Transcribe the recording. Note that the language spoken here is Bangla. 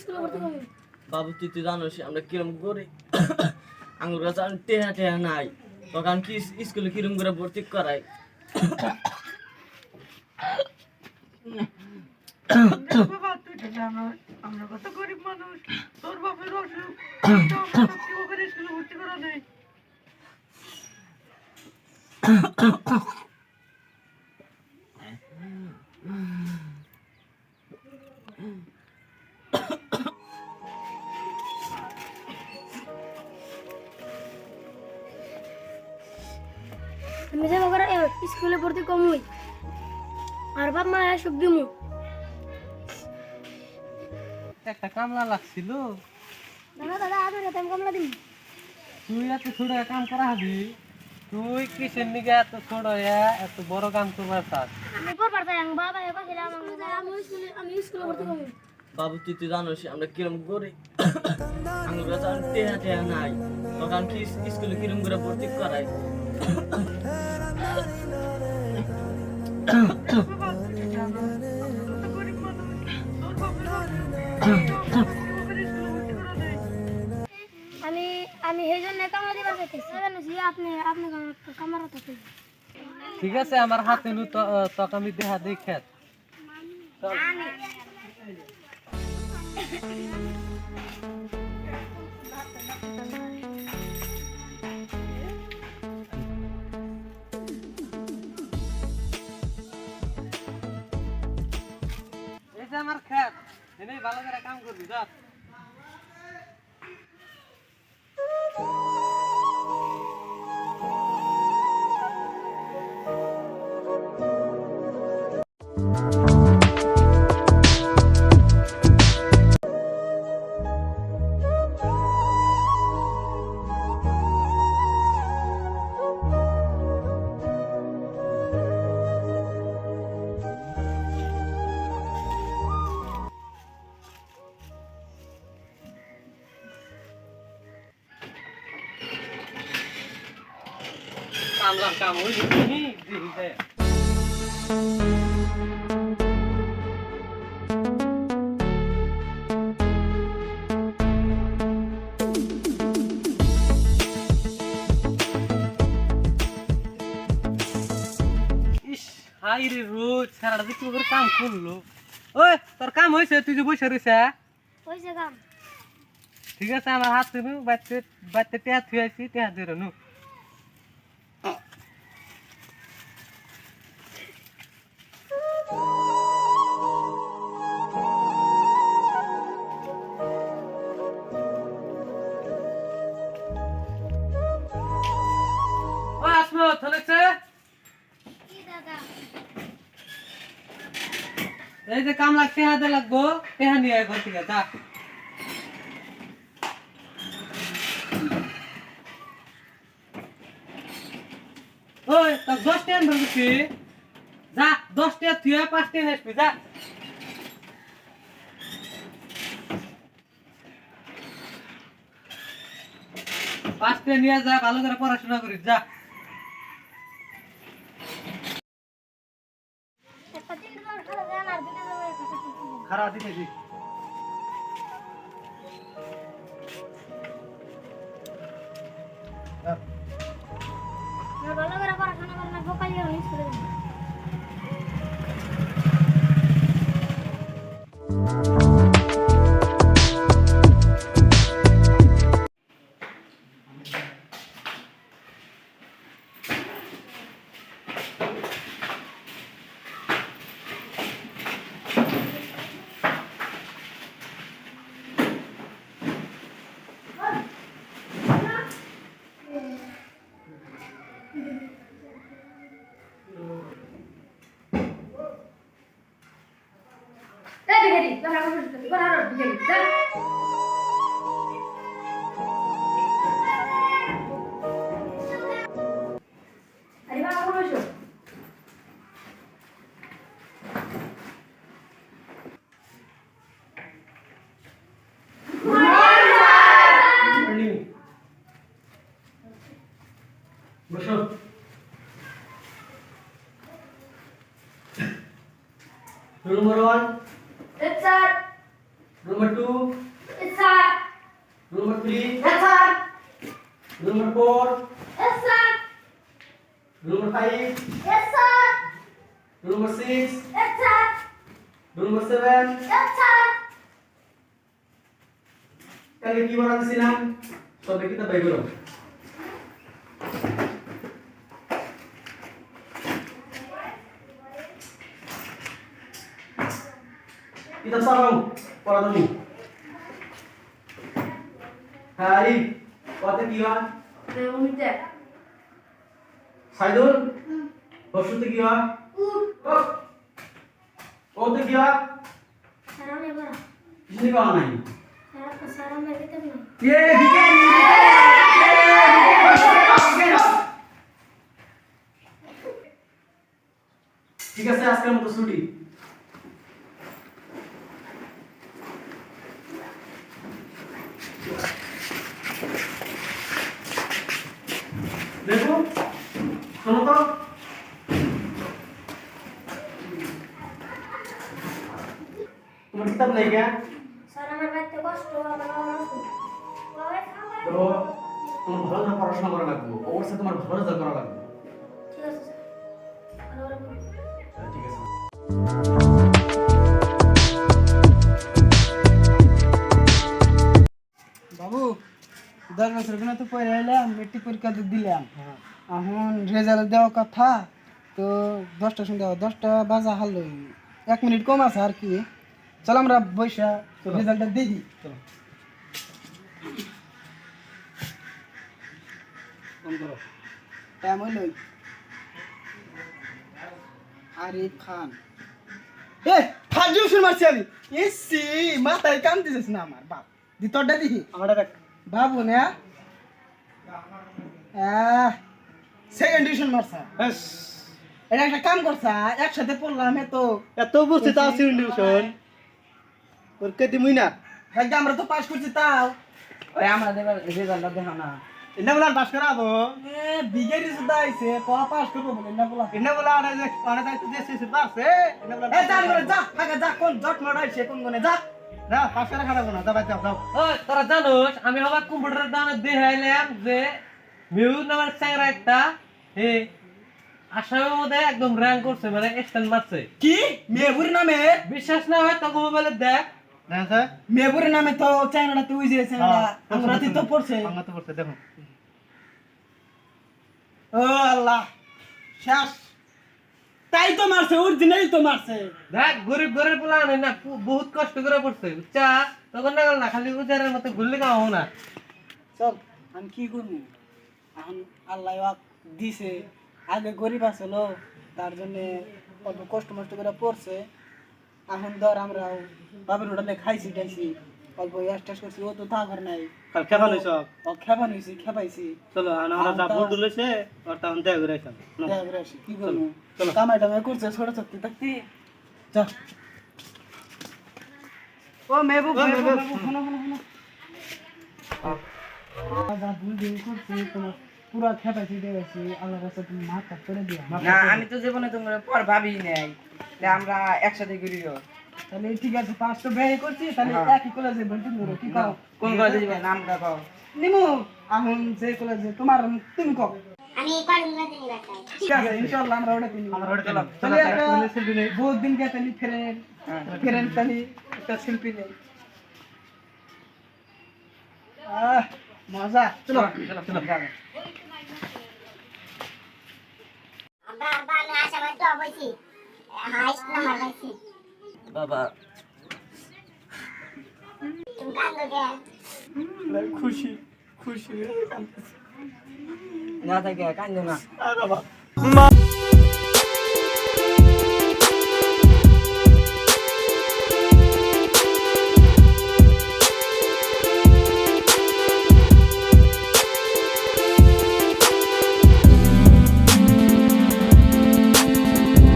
স্কুলে ভর্তি করব। বাবু তুই তো জানোস আমরা কিরম করি আঙুর আমি টেহা টেহা নাই। তখন কি স্কুলে কিরম করে ভর্তি করাই? আমরা কত গরিব মানুষ তোর বাপের অসুখ ভর্তি করা নেই স্কুলে কমই আর বাপ মা সুখ দিমু। একটা কামলা লাগছিল। দাদা দাদা আদর আমি কমলা দিমু। তুই এত ছোট কাম করা হবি। তুই কিসের নিগে এত ছোট এত বড় কাম করবার চাস আমি পড়বার চাই আমি বাবা এবার ছিলাম আমি স্কুলে আমি স্কুলে ভর্তি করব বাবু তুই তো জানোস আমরা কিরম করি আঙুর কাছে টেহা টেহা নাই। তখন কি স্কুলে কিরম করে ভর্তি করাই? আমি আমি সেই জন্য কামড়া দিবার চাইতেছি জানিস আপনি আপনি কামড়া থাকেন ঠিক আছে আমার হাতে নু তক আমি দেহা দেখে চল আমার খেত। ভালো করে কাম করবি যা। কামলার কাম হইল তুমি দিহি যায় ইস হাই রে রোজ সারাটা দিন করে কাম করল ওই তোর কাম হয়েছে তুই যে বসে রয়েছে হয়েছে কাম ঠিক আছে আমার হাত নু বাচ্চা বাচ্চা টেহা থুয়ে আছি টেহা ধরে নু এই যে কামলা দে লাগবো টেহা নিয়ে ঘর থেকে, যা। ওই, তোর দশ টেন ধরবি যা, দশ টেন তুই পাঁচ পড়াশোনা করিস, যা একটা দিন তোমার খারাপ দেন আর দিনে তোমার একটা কথা বলব। খারাপ দিতে দিস আর ভালো করে পড়াশোনা করে না সকালে গেলে স্কুলে যাব three. Yes, sir. Rule number. Yes, sir. nomor number. Yes, sir. Rule number. Yes, sir. Yes, sir. Kali kita Bible. Kita sarong para dulu. হারি কত কি হয় Pregunta. সাইদুল বসুতে কি হয় কত কি হয় Sarang ni bara. কিছু পাওয়া নাই Sarang sarang ni kita ni. ये बिकेनी ঠিক আছে আজকের মতো ছুটি নেই কেন তো তোমার ভালো করে পড়াশোনা করা লাগবে। ওর সাথে তোমার ভালো রেজাল্ট করা লাগবে। ঠিক আছে স্যার। ভালো রাখুন আচ্ছা, ঠিক আছে। বাবু দশ বছর কেন তো পড়ে এলাম মেট্রিক পরীক্ষা তো দিলাম। এখন রেজাল্ট দেওয়ার কথা তো দশটার সঙ্গে দশটা বাজা হালো। এক মিনিট কম আছে আর কি। চল আমরা বৈশা রেজাল্টটা দিয়ে দিই। টাইম হইল আরিফ খান। এ ফার্স্ট ডিভিশন মারছি আমি। এসি মাথায় কাম দিছিস না আমার বাপ? দি তোরটা দেখি। আমারটা দেখ। বাবু না? সেকেন্ড ডিভিশন মারছা। এটা একটা কাম করছা একসাথে পড়লাম এত। এত বুঝছি তাও সেকেন্ড ডিভিশন ওর কে দিমুই না ভাগ্য আমরা তো পাস করছি তাও। ওই আমাদের রেজাল্টটা দেখা না। বলা পাস করাবো? এ বিগেরি সুদা আইছে ক পাস করব বলে বলা বলা আরে যে আরে দাইতে যে বলা এ যা করে যা ফাঁকা যা কোন জট কোন কোনে যা। না পাস করে খারাপ না দাও ওই তোরা জানোস আমি আবার কম্পিউটার দানে দেখাইলাম যে মিউ নামের চ্যাংরা একটা এ আসামের মধ্যে একদম র্যাঙ্ক করছে মানে এক্সটেন্ড মারছে। কি? মেহুর নামে? বিশ্বাস না হয় তখন মোবাইলে দেখ। না নামে তো চ্যাংড়া তুই যে চ্যাংড়া তো পড়ছে। তো পড়ছে দেখো ও আল্লাহ শেষ। তাই তো মারছে অরিজিনালি তো মারছে। দেখ গরিব গরিব পোলা না বহুত কষ্ট করে পড়ছে চা তখন না না খালি উজারের মতো ঘুরলে কামাবো না। চল আমি কি করব? এখন আল্লাহ দিছে। আগে গরিব আছিল তার জন্য অল্প কষ্ট মষ্ট করে পড়ছে। এখন ধর আমরা বাবার হোটেলে খাইছি টাইছি অল্প স্টেস করছি ও তো তা ঘর নাই কাল খেলা লইছ ও খেপান হয়েছি খেপাইছি চলো আর আমরা যা ভুল লইছে আর তখন দেখ করে আইছাম আসি কি করব কামাই টামাই করছে ছোট থাকতে থাকতে চল ও মেহবুব মেহবুব, শোনো শোনো শোনো যা ভুল দিন করছি তোমার পুরা খেপাইছি দেখাইছি আল্লাহর কাছে তুমি মাথ করে দিও। না আমি তো জীবনে তোমার পর ভাবি নাই যে আমরা একসাথে করিও তাহলে ঠিক আছে পাঁচ তো ব্যয় করছি তাহলে একই কলেজে ভর্তি করো কি কও? কোন কলেজে যাবে? নামটা কও। নিমু এখন যে কলেজে তোমার তুমি কও। আমি কলিং গাছে ঠিক আছে ইনশাআল্লাহ আমরা ওটা কিনি আমরা ওটা চলো তাহলে বহুত দিন কে তাহলে ফেরেন ফেরেন তাহলে একটা শিল্পী নেই। আহ মজা। চলো চলো চলো বাবা। খুশি খুশি না থাকে কান্দো না। বাবা।